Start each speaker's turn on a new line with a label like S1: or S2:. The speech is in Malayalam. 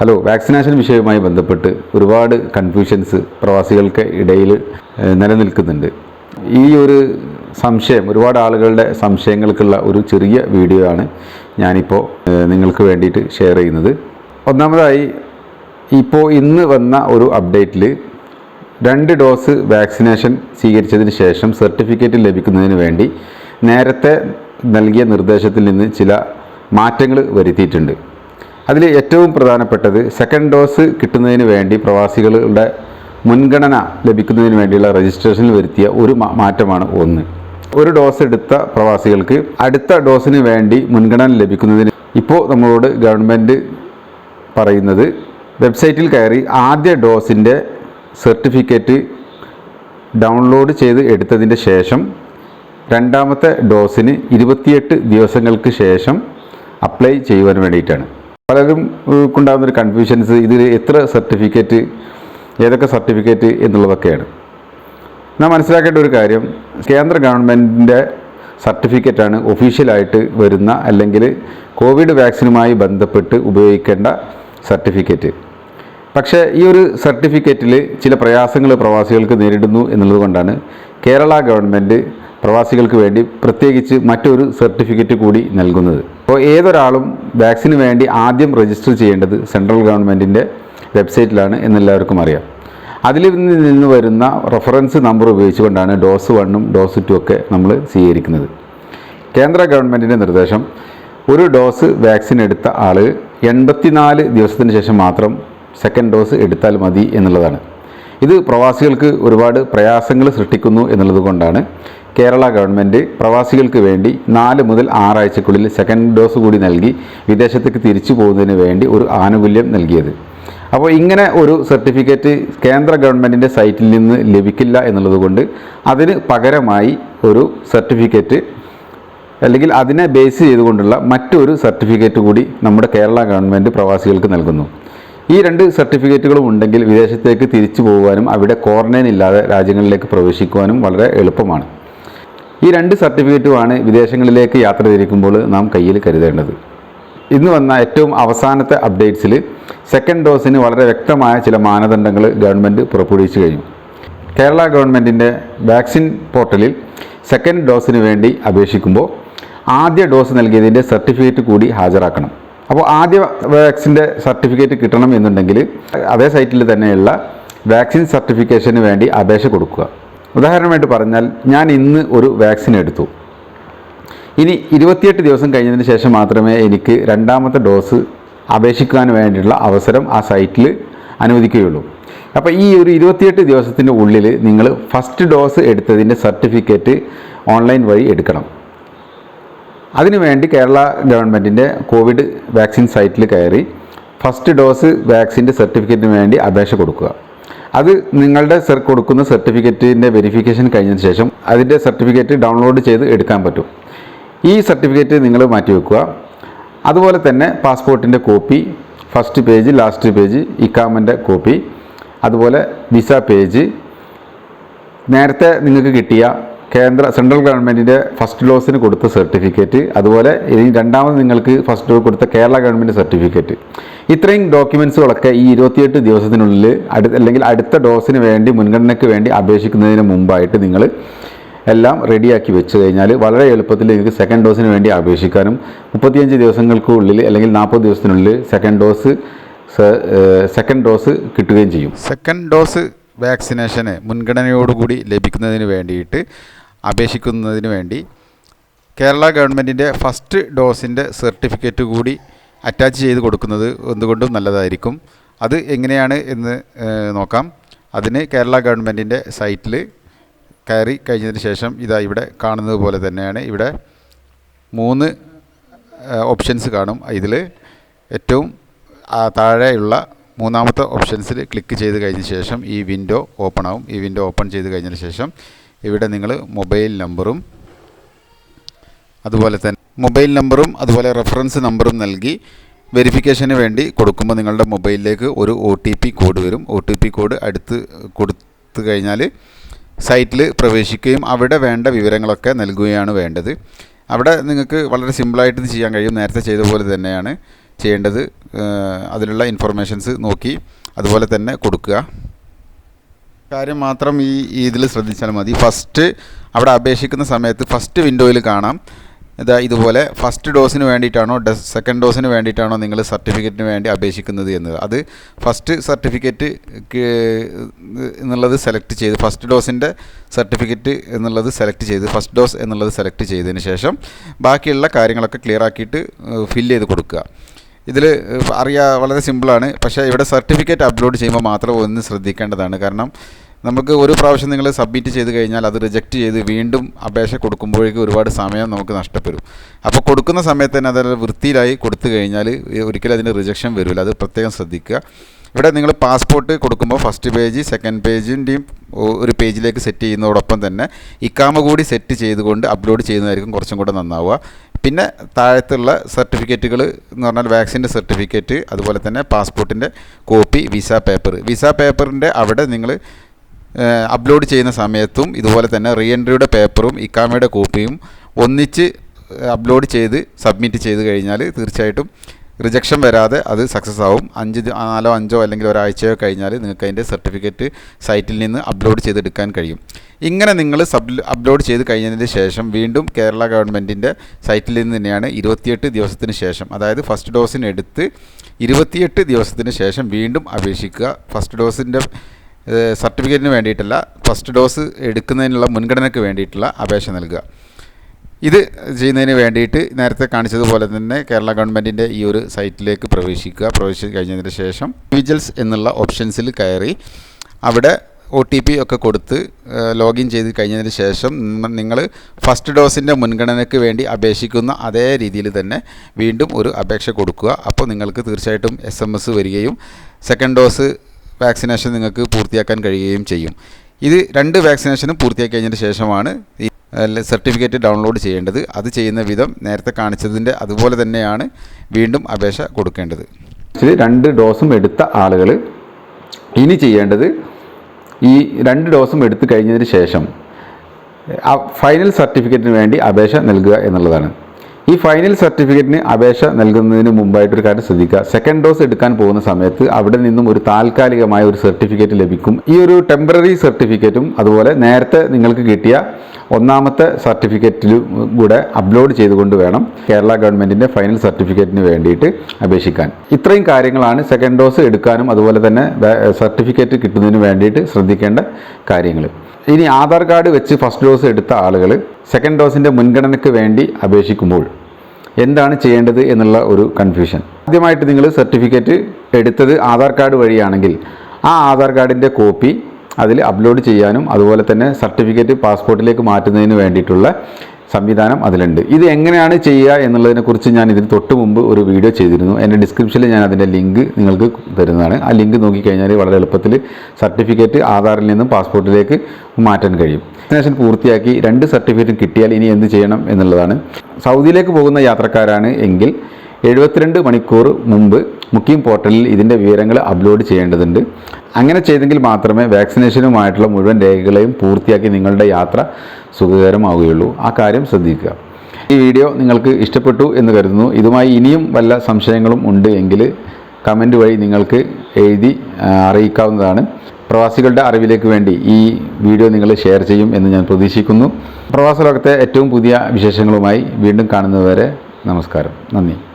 S1: ഹലോ വാക്സിനേഷൻ വിഷയവുമായി ബന്ധപ്പെട്ട് ഒരുപാട് കൺഫ്യൂഷൻസ് പ്രവാസികൾക്ക് ഇടയിൽ നിലനിൽക്കുന്നുണ്ട്. ഈ ഒരു സംശയം ഒരുപാട് ആളുകളുടെ സംശയങ്ങൾക്കുള്ള ഒരു ചെറിയ വീഡിയോ ആണ് ഞാനിപ്പോൾ നിങ്ങൾക്ക് വേണ്ടിയിട്ട് ഷെയർ ചെയ്യുന്നത്. ഒന്നാമതായി ഇപ്പോൾ ഇന്ന് വന്ന ഒരു അപ്ഡേറ്റിൽ രണ്ട് ഡോസ് വാക്സിനേഷൻ സ്വീകരിച്ചതിന് ശേഷം സർട്ടിഫിക്കറ്റ് ലഭിക്കുന്നതിന് വേണ്ടി നേരത്തെ നൽകിയ നിർദ്ദേശത്തിൽ നിന്ന് ചില മാറ്റങ്ങൾ വരുത്തിയിട്ടുണ്ട്. അതിൽ ഏറ്റവും പ്രധാനപ്പെട്ടത് സെക്കൻഡ് ഡോസ് കിട്ടുന്നതിന് വേണ്ടി പ്രവാസികളുടെ മുൻഗണന ലഭിക്കുന്നതിന് വേണ്ടിയുള്ള രജിസ്ട്രേഷനിൽ വരുത്തിയ ഒരു മാറ്റമാണ് ഒന്ന്. ഒരു ഡോസ് എടുത്ത പ്രവാസികൾക്ക് അടുത്ത ഡോസിന് വേണ്ടി മുൻഗണന ലഭിക്കുന്നതിന് ഇപ്പോൾ നമ്മളോട് ഗവൺമെന്റ് പറയുന്നത് വെബ്സൈറ്റിൽ കയറി ആദ്യ ഡോസിന്റെ സർട്ടിഫിക്കറ്റ് ഡൗൺലോഡ് ചെയ്ത് എടുത്തതിന്റെ ശേഷം രണ്ടാമത്തെ ഡോസിന് ഇരുപത്തിയെട്ട് ദിവസങ്ങൾക്ക് ശേഷം അപ്ലൈ ചെയ്യുവാൻ വേണ്ടിയിട്ടാണ്. പലരും ഉണ്ടാകുന്നൊരു കൺഫ്യൂഷൻസ് ഇതിൽ എത്ര സർട്ടിഫിക്കറ്റ് ഏതൊക്കെ സർട്ടിഫിക്കറ്റ് എന്നുള്ളതൊക്കെയാണ്. നാം മനസ്സിലാക്കേണ്ട ഒരു കാര്യം കേന്ദ്ര ഗവൺമെന്റിന്റെ സർട്ടിഫിക്കറ്റാണ് ഒഫീഷ്യലായിട്ട് വരുന്ന അല്ലെങ്കിൽ കോവിഡ് വാക്സിനുമായി ബന്ധപ്പെട്ട് ഉപയോഗിക്കേണ്ട സർട്ടിഫിക്കറ്റ് പക്ഷേ ഈ ഒരു സർട്ടിഫിക്കറ്റിൽ ചില പ്രയാസങ്ങൾ പ്രവാസികൾക്ക് നേരിടുന്നു എന്നുള്ളതുകൊണ്ടാണ് കേരള ഗവൺമെന്റ് പ്രവാസികൾക്ക് വേണ്ടി പ്രത്യേകിച്ച് മറ്റൊരു സർട്ടിഫിക്കറ്റ് കൂടി നൽകുന്നത്. അപ്പോൾ ഏതൊരാളും വാക്സിന് വേണ്ടി ആദ്യം രജിസ്റ്റർ ചെയ്യേണ്ടത് സെൻട്രൽ ഗവൺമെന്റിന്റെ വെബ്സൈറ്റിലാണ് എന്നെല്ലാവർക്കും അറിയാം. അതിൽ നിന്ന് വരുന്ന റഫറൻസ് നമ്പർ ഉപയോഗിച്ചുകൊണ്ടാണ് ഡോസ് വണ്ണും ഡോസ് ടു ഒക്കെ നമ്മൾ സ്വീകരിക്കുന്നത്. കേന്ദ്ര ഗവൺമെന്റിന്റെ നിർദ്ദേശം ഒരു ഡോസ് വാക്സിൻ എടുത്ത ആൾ എൺപത്തിനാല് ദിവസത്തിന് ശേഷം മാത്രം സെക്കൻഡ് ഡോസ് എടുത്താൽ മതി എന്നുള്ളതാണ്. ഇത് പ്രവാസികൾക്ക് ഒരുപാട് പ്രയാസങ്ങൾ സൃഷ്ടിക്കുന്നു എന്നുള്ളത് കൊണ്ടാണ് കേരള ഗവൺമെന്റ് പ്രവാസികൾക്ക് വേണ്ടി നാല് മുതൽ ആറാഴ്ചക്കുള്ളിൽ സെക്കൻഡ് ഡോസ് കൂടി നൽകി വിദേശത്തേക്ക് തിരിച്ചു പോകുന്നതിന് വേണ്ടി ഒരു ആനുകൂല്യം നൽകിയത്. അപ്പോൾ ഇങ്ങനെ ഒരു സർട്ടിഫിക്കറ്റ് കേന്ദ്ര ഗവൺമെന്റിന്റെ സൈറ്റിൽ നിന്ന് ലഭിക്കില്ല എന്നുള്ളത് കൊണ്ട് അതിന് പകരമായി ഒരു സർട്ടിഫിക്കറ്റ് അല്ലെങ്കിൽ അതിനെ ബേസ് ചെയ്തുകൊണ്ടുള്ള മറ്റൊരു സർട്ടിഫിക്കറ്റ് കൂടി നമ്മുടെ കേരള ഗവൺമെന്റ് പ്രവാസികൾക്ക് നൽകുന്നു. ഈ രണ്ട് സർട്ടിഫിക്കറ്റുകളും ഉണ്ടെങ്കിൽ വിദേശത്തേക്ക് തിരിച്ചു പോകുവാനും അവിടെ ക്വാറന്റൈൻ ഇല്ലാതെ രാജ്യങ്ങളിലേക്ക് പ്രവേശിക്കുവാനും വളരെ എളുപ്പമാണ്. ഈ രണ്ട് സർട്ടിഫിക്കറ്റുമാണ് വിദേശങ്ങളിലേക്ക് യാത്ര തിരിക്കുമ്പോൾ നാം കയ്യിൽ കരുതേണ്ടത്. ഇന്ന് വന്ന ഏറ്റവും അവസാനത്തെ അപ്ഡേറ്റ്സിൽ സെക്കൻഡ് ഡോസിന് വളരെ വ്യക്തമായ ചില മാനദണ്ഡങ്ങൾ ഗവൺമെന്റ് പുറപ്പെടുവിച്ചു കഴിഞ്ഞു. കേരള ഗവൺമെന്റിന്റെ വാക്സിൻ പോർട്ടലിൽ സെക്കൻഡ് ഡോസിന് വേണ്ടി അപേക്ഷിക്കുമ്പോൾ ആദ്യ ഡോസ് നൽകിയതിന്റെ സർട്ടിഫിക്കറ്റ് കൂടി ഹാജരാക്കണം. അപ്പോൾ ആദ്യ വാക്സിന്റെ സർട്ടിഫിക്കറ്റ് കിട്ടണം എന്നുണ്ടെങ്കിൽ അതേ സൈറ്റിൽ തന്നെയുള്ള വാക്സിൻ സർട്ടിഫിക്കേഷന് വേണ്ടി അപേക്ഷ കൊടുക്കുക. ഉദാഹരണമായിട്ട് പറഞ്ഞാൽ ഞാൻ ഇന്ന് ഒരു വാക്സിൻ എടുത്തു. ഇനി ഇരുപത്തിയെട്ട് ദിവസം കഴിഞ്ഞതിന് ശേഷം മാത്രമേ എനിക്ക് രണ്ടാമത്തെ ഡോസ് അപേക്ഷിക്കാൻ വേണ്ടിയുള്ള അവസരം ആ സൈറ്റിൽ അനുവദിക്കുകയുള്ളൂ. അപ്പോൾ ഈ ഒരു ഇരുപത്തിയെട്ട് ദിവസത്തിന്റെ ഉള്ളിൽ നിങ്ങൾ ഫസ്റ്റ് ഡോസ് എടുത്തതിന്റെ സർട്ടിഫിക്കറ്റ് ഓൺലൈൻ വഴി എടുക്കണം. അതിനുവേണ്ടി കേരള ഗവൺമെന്റിന്റെ കോവിഡ് വാക്സിൻ സൈറ്റിൽ കയറി ഫസ്റ്റ് ഡോസ് വാക്സിന്റെ സർട്ടിഫിക്കറ്റിന് വേണ്ടി അപേക്ഷ കൊടുക്കുക. അത് നിങ്ങളുടെ സെർ കൊടുക്കുന്ന സർട്ടിഫിക്കറ്റിന്റെ വെരിഫിക്കേഷൻ കഴിഞ്ഞതിന് ശേഷം അതിന്റെ സർട്ടിഫിക്കറ്റ് ഡൗൺലോഡ് ചെയ്ത് എടുക്കാൻ പറ്റും. ഈ സർട്ടിഫിക്കറ്റ് നിങ്ങൾ മാറ്റി വെക്കുക. അതുപോലെ തന്നെ പാസ്പോർട്ടിന്റെ copy first page last page ഇക്കാമന്റെ copy അതുപോലെ വിസ പേജ് നേരത്തെ നിങ്ങൾക്ക് കിട്ടിയ കേന്ദ്ര സെൻട്രൽ ഗവൺമെന്റിന്റെ ഫസ്റ്റ് ഡോസിന് കൊടുത്ത സർട്ടിഫിക്കറ്റ് അതുപോലെ ഇനി രണ്ടാമത് നിങ്ങൾക്ക് ഫസ്റ്റ് ഡോസ് കൊടുത്ത കേരള ഗവൺമെന്റ് സർട്ടിഫിക്കറ്റ്. ഇത്രയും ഡോക്യുമെൻസുകളൊക്കെ ഈ ഇരുപത്തിയെട്ട് ദിവസത്തിനുള്ളിൽ അടുത്ത അല്ലെങ്കിൽ അടുത്ത ഡോസിന് വേണ്ടി മുൻഗണനയ്ക്ക് വേണ്ടി അപേക്ഷിക്കുന്നതിന് മുമ്പായിട്ട് നിങ്ങൾ എല്ലാം റെഡിയാക്കി വെച്ച് കഴിഞ്ഞാൽ വളരെ എളുപ്പത്തിൽ നിങ്ങൾക്ക് സെക്കൻഡ് ഡോസിന് വേണ്ടി അപേക്ഷിക്കാനും മുപ്പത്തിയഞ്ച് ദിവസങ്ങൾക്കുള്ളിൽ അല്ലെങ്കിൽ നാൽപ്പത് ദിവസത്തിനുള്ളിൽ സെക്കൻഡ് ഡോസ് സെക്കൻഡ് ഡോസ് കിട്ടുകയും ചെയ്യും.
S2: സെക്കൻഡ് ഡോസ് വാക്സിനേഷന് മുൻഗണനയോടുകൂടി ലഭിക്കുന്നതിന് വേണ്ടിയിട്ട് അപേക്ഷിക്കുന്നതിന് വേണ്ടി കേരള ഗവൺമെന്റിന്റെ ഫസ്റ്റ് ഡോസിന്റെ സർട്ടിഫിക്കറ്റ് കൂടി അറ്റാച്ച് ചെയ്ത് കൊടുക്കുന്നത് എന്തുകൊണ്ടും നല്ലതായിരിക്കും. അത് എങ്ങനെയാണ് എന്ന് നോക്കാം. അതിന് കേരള ഗവൺമെന്റിന്റെ സൈറ്റിൽ കയറി കഴിഞ്ഞതിന് ശേഷം ഇതാ ഇവിടെ കാണുന്നത് പോലെ തന്നെയാണ്. ഇവിടെ മൂന്ന് ഓപ്ഷൻസ് കാണും. ഇതിൽ ഏറ്റവും താഴെയുള്ള മൂന്നാമത്തെ ഓപ്ഷൻസിൽ ക്ലിക്ക് ചെയ്ത് കഴിഞ്ഞ ശേഷം ഈ വിൻഡോ ഓപ്പൺ ആവും. ഈ വിൻഡോ ഓപ്പൺ ചെയ്ത് കഴിഞ്ഞതിന് ശേഷം ഇവിടെ നിങ്ങൾ മൊബൈൽ നമ്പറും അതുപോലെ തന്നെ മൊബൈൽ നമ്പറും അതുപോലെ റെഫറൻസ് നമ്പറും നൽകി വെരിഫിക്കേഷന് വേണ്ടി കൊടുക്കുമ്പോൾ നിങ്ങളുടെ മൊബൈലിലേക്ക് ഒരു ഒ ടി പി കോഡ് വരും. ഒ ടി പി കോഡ് അടുത്ത് കൊടുത്തു കഴിഞ്ഞാൽ സൈറ്റിൽ പ്രവേശിക്കുകയും അവിടെ വേണ്ട വിവരങ്ങളൊക്കെ നൽകുകയാണ് വേണ്ടത്. അവിടെ നിങ്ങൾക്ക് വളരെ സിമ്പിളായിട്ട് ഇത് ചെയ്യാൻ കഴിയും. നേരത്തെ ചെയ്ത പോലെ തന്നെയാണ്
S1: ചെയ്യേണ്ടത്. അതിലുള്ള ഇൻഫർമേഷൻസ് നോക്കി അതുപോലെ തന്നെ കൊടുക്കുക. കാര്യം മാത്രം ഈ ഇതിൽ ശ്രദ്ധിച്ചാൽ മതി. ഫസ്റ്റ് അവിടെ അപേക്ഷിക്കുന്ന സമയത്ത് ഫസ്റ്റ് വിൻഡോയിൽ കാണാം. ഇതാ ഇതുപോലെ ഫസ്റ്റ് ഡോസിന് വേണ്ടിയിട്ടാണോ സെക്കൻഡ് ഡോസിന് വേണ്ടിയിട്ടാണോ നിങ്ങൾ സർട്ടിഫിക്കറ്റിന് വേണ്ടി അപേക്ഷിക്കുന്നത് എന്നത്. അത് ഫസ്റ്റ് സർട്ടിഫിക്കറ്റ് എന്നുള്ളത് സെലക്ട് ചെയ്ത് ഫസ്റ്റ് ഡോസിന്റെ സർട്ടിഫിക്കറ്റ് എന്നുള്ളത് സെലക്ട് ചെയ്ത് ഫസ്റ്റ് ഡോസ് എന്നുള്ളത് സെലക്ട് ചെയ്തതിന് ശേഷം ബാക്കിയുള്ള കാര്യങ്ങളൊക്കെ ക്ലിയർ ആക്കിയിട്ട് ഫില്ല് ചെയ്ത് കൊടുക്കുക. ഇതിൽ അറിയാ വളരെ സിമ്പിളാണ്. പക്ഷേ ഇവിടെ സർട്ടിഫിക്കറ്റ് അപ്ലോഡ് ചെയ്യുമ്പോൾ മാത്രം ഒന്ന് ശ്രദ്ധിക്കേണ്ടതാണ്. കാരണം നമുക്ക് ഒരു പ്രാവശ്യം നിങ്ങൾ സബ്മിറ്റ് ചെയ്ത് കഴിഞ്ഞാൽ അത് റിജക്റ്റ് ചെയ്ത് വീണ്ടും അപേക്ഷ കൊടുക്കുമ്പോഴേക്കും ഒരുപാട് സമയം നമുക്ക് നഷ്ടപ്പെടും. അപ്പോൾ കൊടുക്കുന്ന സമയത്ത് തന്നെ അത് വൃത്തിയിലായി കൊടുത്തു കഴിഞ്ഞാൽ ഒരിക്കലും അതിന് റിജക്ഷൻ വരില്ല. അത് പ്രത്യേകം ശ്രദ്ധിക്കുക. ഇവിടെ നിങ്ങൾ പാസ്പോർട്ട് കൊടുക്കുമ്പോൾ ഫസ്റ്റ് പേജ് സെക്കൻഡ് പേജിന്റെയും ഒരു പേജിലേക്ക് സെറ്റ് ചെയ്യുന്നതോടൊപ്പം തന്നെ ഇക്കാമ കൂടി സെറ്റ് ചെയ്തുകൊണ്ട് അപ്ലോഡ് ചെയ്യുന്നതായിരിക്കും കുറച്ചും കൂടെ നന്നാവുക. പിന്നെ താഴത്തുള്ള സർട്ടിഫിക്കറ്റുകൾ എന്ന് പറഞ്ഞാൽ വാക്സിന്റെ സർട്ടിഫിക്കറ്റ് അതുപോലെ തന്നെ പാസ്പോർട്ടിന്റെ കോപ്പി വിസ പേപ്പർ. വിസ പേപ്പറിന്റെ അവിടെ നിങ്ങൾ അപ്ലോഡ് ചെയ്യുന്ന സമയത്തും ഇതുപോലെ തന്നെ റീ എൻട്രിയുടെ പേപ്പറും ഇക്കാമയുടെ കോപ്പിയും ഒന്നിച്ച് അപ്ലോഡ് ചെയ്ത് സബ്മിറ്റ് ചെയ്ത് കഴിഞ്ഞാൽ തീർച്ചയായിട്ടും റിജക്ഷൻ വരാതെ അത് സക്സസ് ആവും. അഞ്ച് നാലോ അഞ്ചോ അല്ലെങ്കിൽ ഒരാഴ്ചയോ കഴിഞ്ഞാൽ നിങ്ങൾക്ക് അതിന്റെ സർട്ടിഫിക്കറ്റ് സൈറ്റിൽ നിന്ന് അപ്ലോഡ് ചെയ്തെടുക്കാൻ കഴിയും. ഇങ്ങനെ നിങ്ങൾ സബ് അപ്ലോഡ് ചെയ്ത് കഴിഞ്ഞതിന് ശേഷം വീണ്ടും കേരള ഗവൺമെന്റിന്റെ സൈറ്റിൽ നിന്ന് തന്നെയാണ് ഇരുപത്തിയെട്ട് ദിവസത്തിന് ശേഷം അതായത് ഫസ്റ്റ് ഡോസിന് എടുത്ത് ഇരുപത്തിയെട്ട് ദിവസത്തിന് ശേഷം വീണ്ടും അപേക്ഷിക്കുക. ഫസ്റ്റ് ഡോസിന്റെ സർട്ടിഫിക്കറ്റിന് വേണ്ടിയിട്ടല്ല ഫസ്റ്റ് ഡോസ് എടുക്കുന്നതിനുള്ള മുൻഗണനയ്ക്ക് വേണ്ടിയിട്ടുള്ള അപേക്ഷ നൽകുക. ഇത് ചെയ്യുന്നതിന് വേണ്ടിയിട്ട് നേരത്തെ കാണിച്ചതുപോലെ തന്നെ കേരള ഗവൺമെന്റിന്റെ ഈ ഒരു സൈറ്റിലേക്ക് പ്രവേശിക്കുക. പ്രവേശിച്ച് കഴിഞ്ഞതിന് ശേഷം വിജിൽസ് എന്നുള്ള ഓപ്ഷൻസിൽ കയറി അവിടെ ഒ ടി പി ഒക്കെ കൊടുത്ത് ലോഗിൻ ചെയ്ത് കഴിഞ്ഞതിന് ശേഷം നിങ്ങൾ ഫസ്റ്റ് ഡോസിന്റെ മുൻഗണനയ്ക്ക് വേണ്ടി അപേക്ഷിക്കുന്ന അതേ രീതിയിൽ തന്നെ വീണ്ടും ഒരു അപേക്ഷ കൊടുക്കുക. അപ്പോൾ നിങ്ങൾക്ക് തീർച്ചയായിട്ടും എസ് എം എസ് വരികയും സെക്കൻഡ് ഡോസ് വാക്സിനേഷൻ നിങ്ങൾക്ക് പൂർത്തിയാക്കാൻ കഴിയുകയും ചെയ്യും. ഇത് രണ്ട് വാക്സിനേഷനും പൂർത്തിയാക്കി കഴിഞ്ഞതിന് ശേഷമാണ് ഈ സർട്ടിഫിക്കറ്റ് ഡൗൺലോഡ് ചെയ്യേണ്ടത്. അത് ചെയ്യുന്ന വിധം നേരത്തെ കാണിച്ചതിന്റെ അതുപോലെ തന്നെയാണ് വീണ്ടും അപേക്ഷ കൊടുക്കേണ്ടത്.
S3: ഇതിൽ രണ്ട് ഡോസും എടുത്ത ആളുകൾ ഇനി ചെയ്യേണ്ടത് ഈ രണ്ട് ഡോസും എടുത്തു കഴിഞ്ഞതിന് ശേഷം ഫൈനൽ സർട്ടിഫിക്കറ്റിന് വേണ്ടി അപേക്ഷ നൽകുക എന്നുള്ളതാണ്. ഈ ഫൈനൽ സർട്ടിഫിക്കറ്റിന് അപേക്ഷ നൽകുന്നതിന് മുമ്പായിട്ടൊരു കാര്യം ശ്രദ്ധിക്കുക. സെക്കൻഡ് ഡോസ് എടുക്കാൻ പോകുന്ന സമയത്ത് അവിടെ നിന്നും ഒരു താൽക്കാലികമായ ഒരു സർട്ടിഫിക്കറ്റ് ലഭിക്കും. ഈ ഒരു ടെമ്പററി സർട്ടിഫിക്കറ്റും അതുപോലെ നേരത്തെ നിങ്ങൾക്ക് കിട്ടിയ ഒന്നാമത്തെ സർട്ടിഫിക്കറ്റിലും കൂടെ അപ്ലോഡ് ചെയ്തുകൊണ്ട് വേണം കേരള ഗവൺമെന്റിന്റെ ഫൈനൽ സർട്ടിഫിക്കറ്റിന് വേണ്ടിയിട്ട് അപേക്ഷിക്കാൻ. ഇത്രയും കാര്യങ്ങളാണ് സെക്കൻഡ് ഡോസ് എടുക്കാനും അതുപോലെ തന്നെ സർട്ടിഫിക്കറ്റ് കിട്ടുന്നതിന് വേണ്ടിയിട്ട് ശ്രദ്ധിക്കേണ്ട കാര്യങ്ങൾ. ഇനി ആധാർ കാർഡ് വെച്ച് ഫസ്റ്റ് ഡോസ് എടുത്ത ആളുകൾ സെക്കൻഡ് ഡോസിന്റെ മുൻഗണനയ്ക്ക് വേണ്ടി അപേക്ഷിക്കുമ്പോൾ എന്താണ് ചെയ്യേണ്ടത് എന്നുള്ള ഒരു കൺഫ്യൂഷൻ ആദ്യമായിട്ട് നിങ്ങൾ സർട്ടിഫിക്കറ്റ് എടുത്തത് ആധാർ കാർഡ് വഴിയാണെങ്കിൽ ആ ആധാർ കാർഡിന്റെ കോപ്പി അതിൽ അപ്ലോഡ് ചെയ്യാനും അതുപോലെ തന്നെ സർട്ടിഫിക്കറ്റ് പാസ്പോർട്ടിലേക്ക് മാറ്റുന്നതിന് വേണ്ടിയിട്ടുള്ള സംവിധാനം അതിലുണ്ട്. ഇത് എങ്ങനെയാണ് ചെയ്യുക എന്നുള്ളതിനെക്കുറിച്ച് ഞാൻ ഇതിന് തൊട്ട് മുമ്പ് ഒരു വീഡിയോ ചെയ്തിരുന്നു. എന്റെ ഡിസ്ക്രിപ്ഷനിൽ ഞാൻ അതിന്റെ ലിങ്ക് നിങ്ങൾക്ക് തരുന്നതാണ്. ആ ലിങ്ക് നോക്കിക്കഴിഞ്ഞാൽ വളരെ എളുപ്പത്തിൽ സർട്ടിഫിക്കറ്റ് ആധാറിൽ നിന്നും പാസ്പോർട്ടിലേക്ക് മാറ്റാൻ കഴിയും. വാക്സിനേഷൻ പൂർത്തിയാക്കി രണ്ട് സർട്ടിഫിക്കറ്റും കിട്ടിയാൽ ഇനി എന്ത് ചെയ്യണം എന്നുള്ളതാണ്. സൗദിയിലേക്ക് പോകുന്ന യാത്രക്കാരാണ് എങ്കിൽ എഴുപത്തിരണ്ട് മണിക്കൂർ മുമ്പ് മുക്കിം പോർട്ടലിൽ ഇതിന്റെ വിവരങ്ങൾ അപ്ലോഡ് ചെയ്യേണ്ടതുണ്ട്. അങ്ങനെ ചെയ്തെങ്കിൽ മാത്രമേ വാക്സിനേഷനുമായിട്ടുള്ള മുഴുവൻ രേഖകളെയും പൂർത്തിയാക്കി നിങ്ങളുടെ യാത്ര സുഖകരമാവുകയുള്ളൂ. ആ കാര്യം ശ്രദ്ധിക്കുക. ഈ വീഡിയോ നിങ്ങൾക്ക് ഇഷ്ടപ്പെട്ടു എന്ന് കരുതുന്നു. ഇതുമായി ഇനിയും വല്ല സംശയങ്ങളും ഉണ്ട് എങ്കിൽ കമന്റ് വഴി നിങ്ങൾക്ക് എഴുതി അറിയിക്കാവുന്നതാണ്. പ്രവാസികളുടെ അറിവിലേക്ക് വേണ്ടി ഈ വീഡിയോ നിങ്ങൾ ഷെയർ ചെയ്യും എന്ന് ഞാൻ പ്രതീക്ഷിക്കുന്നു. പ്രവാസ ലോകത്തെ ഏറ്റവും പുതിയ വിശേഷങ്ങളുമായി വീണ്ടും കാണുന്നതുവരെ നമസ്കാരം. നന്ദി.